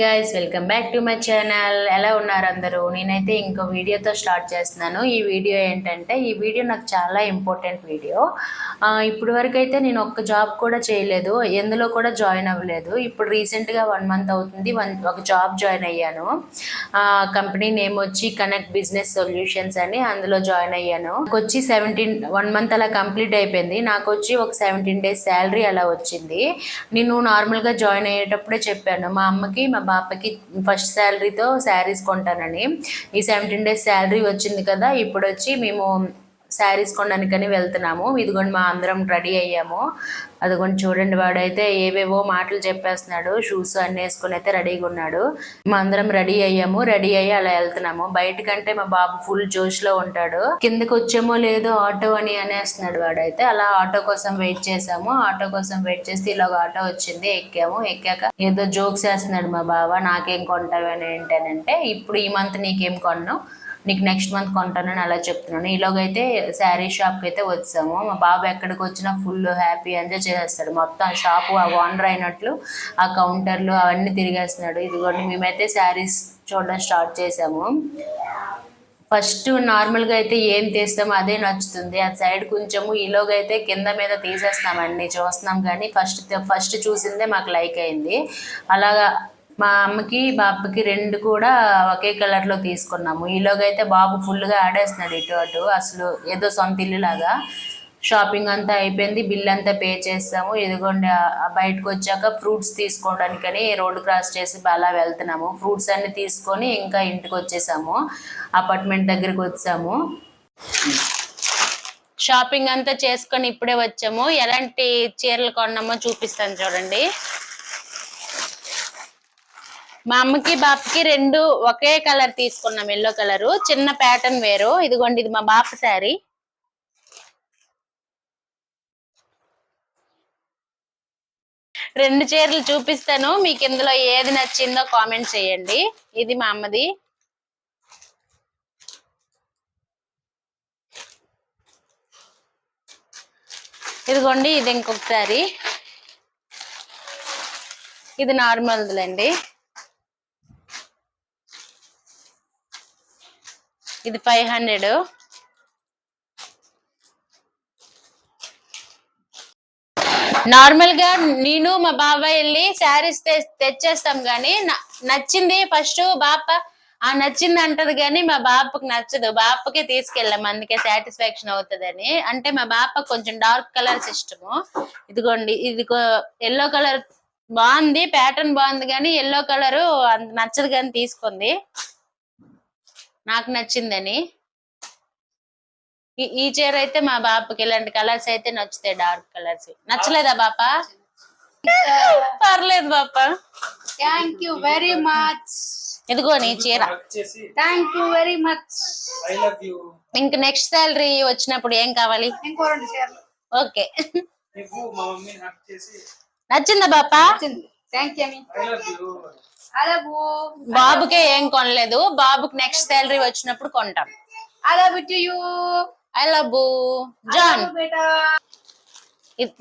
Guys welcome back to my channel ఎలా ఉన్నారు అందరూ? నేనైతే ఇంకో వీడియోతో స్టార్ట్ చేస్తున్నాను. ఈ వీడియో ఏంటంటే ఈ వీడియో నాకు చాలా ఇంపార్టెంట్ వీడియో. ఇప్పుడు వరకు అయితే నేను ఒక్క జాబ్ కూడా చేయలేదు. ఎందులో కూడా జాయిన్ అవ్వలేదు. ఇప్పుడు రీసెంట్గా వన్ మంత్ అవుతుంది. వన్ ఒక జాబ్ జాయిన్ అయ్యాను. కంపెనీ నేమ్ వచ్చి కనెక్ట్ బిజినెస్ సొల్యూషన్స్ అని అందులో జాయిన్ అయ్యాను. నాకు వచ్చి సెవెంటీన్ వన్ మంత్ అలా కంప్లీట్ అయిపోయింది. నాకు వచ్చి ఒక సెవెంటీన్ డేస్ శాలరీ అలా వచ్చింది. నేను నార్మల్గా జాయిన్ అయ్యేటప్పుడే చెప్పాను. మా అమ్మకి మా బాపకి ఫస్ట్ శాలరీతో శారీస్ కొంటానని. ఈ సెవెంటీన్ డేస్ శాలరీ వచ్చింది కదా ఇప్పుడు వచ్చి మేము శారీస్ కొనడానికని వెళ్తున్నాము. ఇదిగోండి మా అందరం రెడీ అయ్యాము. అదిగోండి చూడండి వాడైతే ఏవేవో మాటలు చెప్పేస్తున్నాడు. షూస్ అన్నీ వేసుకొని అయితే రెడీగా ఉన్నాడు. మా అందరం రెడీ అయ్యాము. రెడీ అయ్యి అలా వెళ్తున్నాము. బయటకంటే మా బాబు ఫుల్ జోష్లో ఉంటాడు. కిందకి వచ్చేమో లేదో ఆటో అని అనేస్తున్నాడు వాడైతే. అలా ఆటో కోసం వెయిట్ చేసాము ఆటో కోసం వెయిట్ చేస్తే ఇలాగ ఆటో వచ్చింది. ఎక్కాము. ఎక్కాక ఏదో జోక్స్ వేస్తున్నాడు మా బావ. నాకేం కొంటావని ఏంటనంటే ఇప్పుడు ఈ మంత్ నీకేం కొన్నావు నీకు నెక్స్ట్ మంత్ కొంటానని అలా చెప్తున్నాను. ఈలోగైతే శారీ షాప్కి అయితే వచ్చాము. మా బాబు ఎక్కడికి వచ్చినా ఫుల్ హ్యాపీ ఎంజాయ్ చేసేస్తాడు. మొత్తం ఆ షాపు ఆ ఓనర్ అయినట్లు ఆ కౌంటర్లు అవన్నీ తిరిగేస్తున్నాడు. ఇదిగోండి మేమైతే శారీస్ చూడడం స్టార్ట్ చేసాము. ఫస్ట్ నార్మల్గా అయితే ఏం తీస్తామో అదే నచ్చుతుంది. ఆ సైడ్ కొంచెము ఈలోగా అయితే కింద మీద తీసేస్తున్నామండి. చూస్తున్నాం కానీ ఫస్ట్ ఫస్ట్ చూసిందే మాకు లైక్ అయింది. అలాగా మా అమ్మకి బాబుకి రెండు కూడా ఒకే కలర్లో తీసుకున్నాము. ఈలోగా అయితే బాబు ఫుల్గా ఆడేస్తున్నాడు ఇటు అటు. అసలు ఏదో సొంత ఇల్లు లాగా. షాపింగ్ అంతా అయిపోయింది. బిల్ అంతా పే చేస్తాము. ఇదిగోండి బయటకు వచ్చాక ఫ్రూట్స్ తీసుకోవడానికని రోడ్డు క్రాస్ చేసి అలా వెళ్తున్నాము. ఫ్రూట్స్ అన్ని తీసుకొని ఇంకా ఇంటికి వచ్చేసాము. అపార్ట్మెంట్ దగ్గరికి వచ్చాము. షాపింగ్ అంతా చేసుకొని ఇప్పుడే వచ్చాము. ఎలాంటి చీరలు కొన్నామో చూపిస్తాను చూడండి. మా అమ్మకి బాబుకి రెండు ఒకే కలర్ తీసుకున్నాం ఎల్లో కలరు. చిన్న ప్యాటర్న్ వేరు. ఇదిగోండి ఇది మా బాప శారీ. రెండు చీరలు చూపిస్తాను. మీకు ఇందులో ఏది నచ్చిందో కామెంట్ చేయండి. ఇది మా అమ్మది. ఇదిగోండి ఇది ఇంకొకసారి ఇది నార్మల్దిలేండి ఇది ఫైవ్ హండ్రెడ్. నార్మల్గా నేను మా బాబాయ్ వెళ్ళి శారీస్ తెచ్చేస్తాం గానీ నచ్చింది ఫస్ట్ బాప ఆ నచ్చింది అంటది కానీ మా బాపకి నచ్చదు. బాపకే తీసుకెళ్ళాం అందుకే సాటిస్ఫాక్షన్ అవుతుందని. అంటే మా బాప కొంచెం డార్క్ కలర్స్ ఇష్టము ఇదిగోండి ఇది ఎల్లో కలర్ బాగుంది ప్యాటర్న్ బాగుంది కానీ ఎల్లో కలర్ నచ్చదు కానీ తీసుకుంది. నాకు నచ్చిందని. ఈ- ఈ చీర అయితే మా బాపకి ఇలాంటి కలర్స్ అయితే నచ్చుతాయి డార్క్ కలర్స్ నచ్చలేదా బాప? పర్లేదు బాప. థ్యాంక్ యూ వెరీ మచ్ ఇదిగో నీ చీర. Thank you very much I love you ఇంక నెక్స్ట్ శాలరీ వచ్చినప్పుడు ఏం కావాలి? ఇంకో రెండు చీరలు. ఓకే. నచ్చిందా బాప? ఐ లవ్ బాబుకే ఏం కొనలేదు. బాబుకి నెక్స్ట్ శాలరీ వచ్చినప్పుడు కొంటాం. I love to you I love John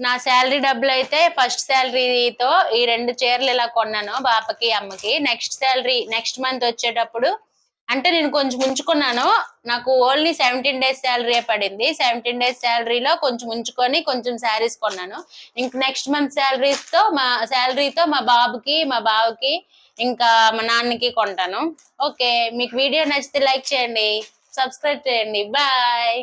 నా శాలరీ డబ్బులు అయితే ఫస్ట్ శాలరీతో ఈ రెండు చీరలు ఇలా కొన్నాను బాపకి అమ్మకి. నెక్స్ట్ శాలరీ నెక్స్ట్ మంత్ వచ్చేటప్పుడు అంటే నేను కొంచెం ఉంచుకున్నాను. నాకు ఓన్లీ సెవెంటీన్ డేస్ శాలరీ పడింది. సెవెంటీన్ డేస్ శాలరీలో కొంచెం ఉంచుకొని కొంచెం శారీస్ కొన్నాను. ఇంక నెక్స్ట్ మంత్ శాలరీస్తో మా శాలరీతో మా బాబుకి మా బావకి ఇంకా మా నాన్నకి కొంటాను. ఓకే మీకు వీడియో నచ్చితే లైక్ చేయండి. సబ్స్క్రైబ్ చేయండి. బాయ్